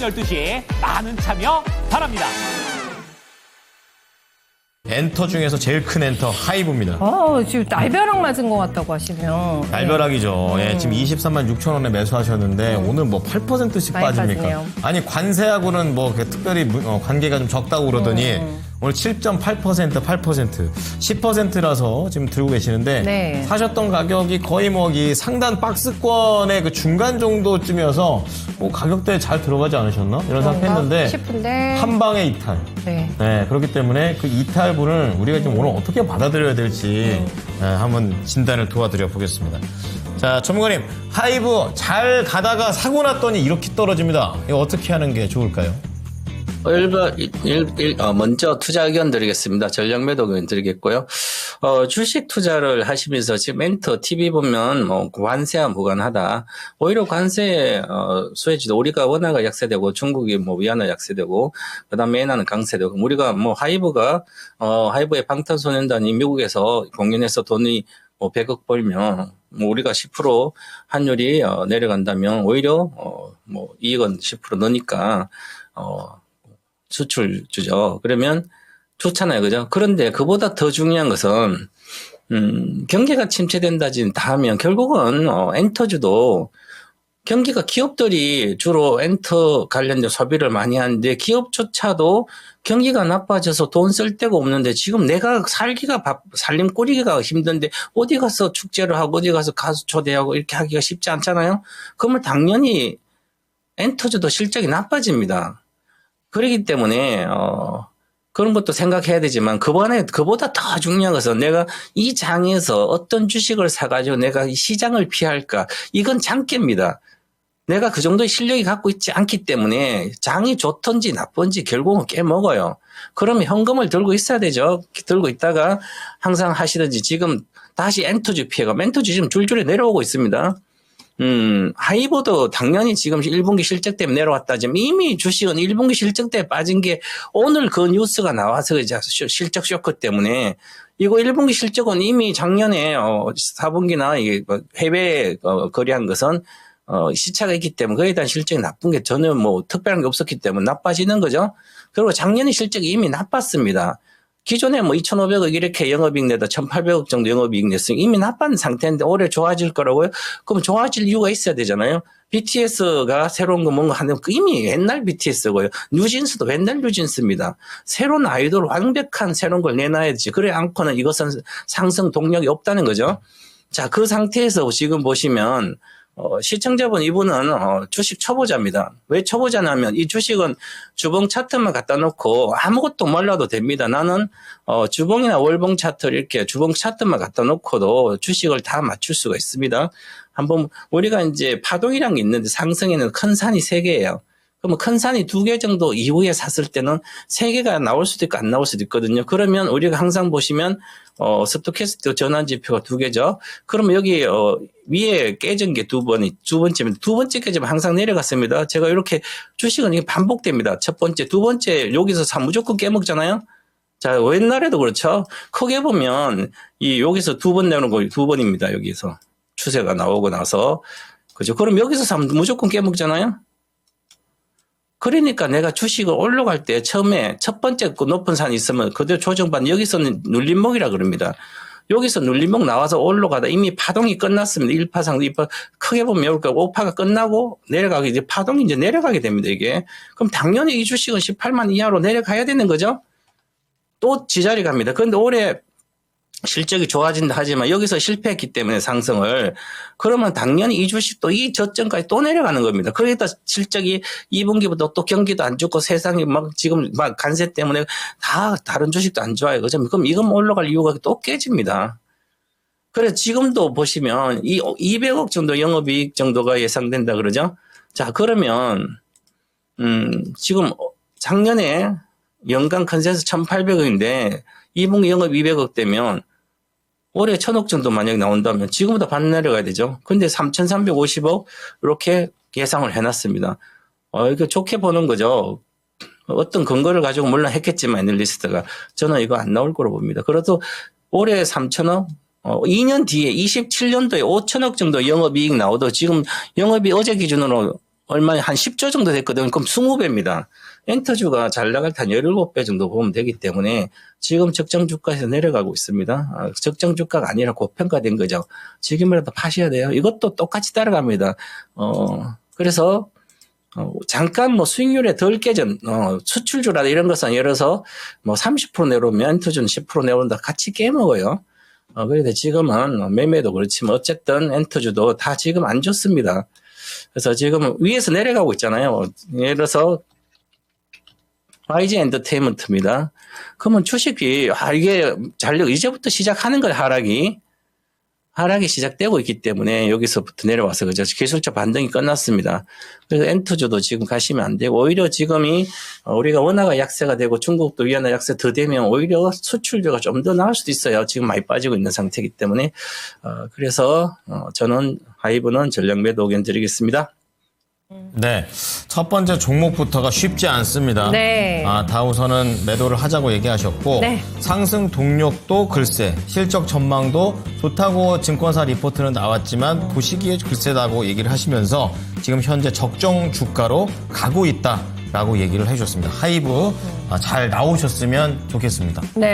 12시에 많은 참여 바랍니다. 엔터 중에서 제일 큰 엔터 하이브입니다. 어, 지금 날벼락 맞은 것 같다고 하시면. 날벼락이죠. 예, 지금 23만 6천 원에 매수하셨는데 오늘 뭐 8%씩 많이 빠집니까? 빠지네요. 아니 관세하고는 뭐 특별히 무- 어, 관계가 좀 적다고 그러더니 오늘 7.8% 8% 10%라서 지금 들고 계시는데 네. 사셨던 가격이 거의 뭐이 상단 박스권의 그 중간 정도쯤이어서 뭐 가격대 에 잘 들어가지 않으셨나 이런 생각했는데 싶은데. 한 방에 이탈. 네. 네, 그렇기 때문에 그 이탈분을 우리가 좀 오늘 어떻게 받아들여야 될지 네, 한번 진단을 도와드려 보겠습니다. 자, 전문가님, 하이브 잘 가다가 사고 났더니 이렇게 떨어집니다. 이거 어떻게 하는 게 좋을까요? 일번 일, 일, 어, 먼저 투자 의견 드리겠습니다. 전략 매도 의견 드리겠고요. 어, 주식 투자를 하시면서 지금 엔터 TV 보면 뭐 관세와 무관하다. 오히려 관세 어, 수혜지도 우리가 원화가 약세되고 중국이 뭐 위안화 약세되고 그다음에 엔화는 강세되고 우리가 뭐 하이브가 어, 하이브의 방탄소년단이 미국에서 공연해서 돈이 뭐 100억 벌면 뭐 우리가 10% 환율이 어, 내려간다면 오히려 어, 뭐 이익은 10% 넣으니까 어, 수출주죠. 그러면 좋잖아요. 그죠? 그런데 그보다 더 중요한 것은, 음, 경기가 침체된다 진 다 하면 결국은, 어, 엔터주도 경기가 기업들이 주로 엔터 관련된 소비를 많이 하는데 기업조차도 경기가 나빠져서 돈 쓸 데가 없는데 지금 내가 살기가 바, 살림 꾸리기가 힘든데 어디 가서 축제를 하고 어디 가서 가수 초대하고 이렇게 하기가 쉽지 않잖아요. 그러면 당연히 엔터주도 실적이 나빠집니다. 그렇기 때문에 어 그런 것도 생각해야 되지만 그번에 그보다 더 중요한 것은 내가 이 장에서 어떤 주식을 사가지고 내가 이 시장을 피할까 이건 장깨입니다. 내가 그 정도의 실력이 갖고 있지 않기 때문에 장이 좋던지 나쁜지 결국은 깨먹어요. 그러면 현금을 들고 있어야 되죠. 들고 있다가 항상 하시든지 지금 다시 엔터주 피해가 엔터주 지금 줄줄이 내려오고 있습니다. 음, 하이보도 당연히 지금 1분기 실적 때문에 내려왔다지만 이미 주식은 1분기 실적 때문에 빠진 게 오늘 그 뉴스가 나와서 이제 쇼- 실적 쇼크 때문에 이거 1분기 실적은 이미 작년에 어 4분기나 이게 뭐 해외 어, 거래한 것은 어 시차가 있기 때문에 그에 대한 실적이 나쁜 게 전혀 뭐 특별한 게 없었기 때문에 나빠지는 거죠. 그리고 작년에 실적이 이미 나빴습니다. 기존에 뭐 2,500억 이렇게 영업이익 내다 1,800억 정도 영업이익 냈으니 이미 나쁜 상태인데 올해 좋아질 거라고요? 그럼 좋아질 이유가 있어야 되잖아요. BTS가 새로운 거 뭔가 하는 거 이미 옛날 BTS고요. 뉴진스도 옛날 뉴진스입니다. 새로운 아이돌 완벽한 새로운 걸 내놔야지. 그래 않고는 이것은 상승 동력이 없다는 거죠. 자, 그 상태에서 지금 보시면 어, 시청자분 이분은 어, 주식 초보자입니다. 왜 초보자냐면 이 주식은 주봉 차트만 갖다 놓고 아무것도 몰라도 됩니다. 나는 어, 주봉이나 월봉 차트 이렇게 주봉 차트만 갖다 놓고도 주식을 다 맞출 수가 있습니다. 한번 우리가 이제 파동이란 게 있는데 상승에는 큰 산이 세 개예요. 그러면 큰 산이 두 개 정도 이후에 샀을 때는 세 개가 나올 수도 있고 안 나올 수도 있거든요. 그러면 우리가 항상 보시면 어 스토캐스트 전환 지표가 두 개죠. 그러면 여기 어 위에 깨진 게 두 번이 두 번째면 두 번째 깨지면 항상 내려갔습니다. 제가 이렇게 주식은 이게 반복됩니다. 첫 번째, 두 번째 여기서 사 무조건 깨먹잖아요. 자 옛날에도 그렇죠. 크게 보면 이 여기서 두 번 내는 거 두 번입니다. 여기서 추세가 나오고 나서 그죠. 그럼 여기서 사면 무조건 깨먹잖아요. 그러니까 내가 주식을 올라갈 때 처음에 첫 번째 그 높은 산이 있으면 그대로 조정받는 여기서는 눌림목이라 그럽니다. 여기서 눌림목 나와서 올라가다 이미 파동이 끝났습니다. 1파상, 2파. 크게 보면 여기까 5파가 끝나고 내려가게 이제 파동이 이제 내려가게 됩니다. 이게. 그럼 당연히 이 주식은 18만 이하로 내려가야 되는 거죠. 또 지자리 갑니다. 그런데 올해 실적이 좋아진다 하지만 여기서 실패했기 때문에 상승을 그러면 당연히 이 주식도 이 저점까지 또 내려가는 겁니다. 그러다 실적이 2분기부터 또 경기도 안 좋고 세상이 막 지금 막 간세 때문에 다 다른 주식도 안 좋아요. 그죠? 그럼 이건 올라갈 이유가 또 깨집니다. 그래서 지금도 보시면 이 200억 정도 영업이익 정도가 예상된다 그러죠. 자 그러면 음 지금 작년에 연간 컨센서 1,800억인데 2분기 영업 200억 되면 올해 1,000억 정도 만약 나온다면 지금보다 반 내려가야 되죠. 근데 3,350억 이렇게 예상을 해놨습니다. 어, 이거 좋게 보는 거죠. 어떤 근거를 가지고 물론 했겠지만 애널리스트가 저는 이거 안 나올 거로 봅니다. 그래도 올해 3천억, 어, 2년 뒤에 27년도에 5천억 정도 영업이익 나오도 지금 영업이 어제 기준으로 얼마 한 10조 정도 됐거든요. 그럼 20배입니다. 엔터주가 잘 나갈 때 한 17배 정도 보면 되기 때문에 지금 적정 주가에서 내려가고 있습니다. 아, 적정 주가가 아니라 고평가된 거죠. 지금이라도 파셔야 돼요. 이것도 똑같이 따라갑니다. 어, 그래서 어, 잠깐 뭐 수익률에 덜 깨진 어, 수출주라 이런 것은 예를 들어서 뭐 30% 내려오면 엔터주는 10% 내려온다 같이 깨먹어요. 어, 그런데 지금은 매매도 그렇지만 어쨌든 엔터주도 다 지금 안 좋습니다. 그래서 지금 위에서 내려가고 있잖아요. 예를 들어서 YG 엔터테인먼트입니다. 그러면 주식이 아 이게 잔력 이제부터 시작하는 걸 하락이 하락이 시작되고 있기 때문에 여기서부터 내려와서 그죠 기술적 반등이 끝났습니다. 그래서 엔터주도 지금 가시면 안 되고 오히려 지금이 어, 우리가 원화가 약세가 되고 중국도 위안화 약세 더 되면 오히려 수출주가 좀 더 나을 수도 있어요. 지금 많이 빠지고 있는 상태이기 때문에 어, 그래서 어, 저는 하이브는 전략 매도 의견 드리겠습니다. 네. 첫 번째 종목부터가 쉽지 않습니다. 네. 아, 다우선은 매도를 하자고 얘기하셨고 네. 상승 동력도 글쎄, 실적 전망도 좋다고 증권사 리포트는 나왔지만 보시기에 글쎄다고 얘기를 하시면서 지금 현재 적정 주가로 가고 있다라고 얘기를 해 주셨습니다. 하이브 아, 잘 나오셨으면 좋겠습니다. 네.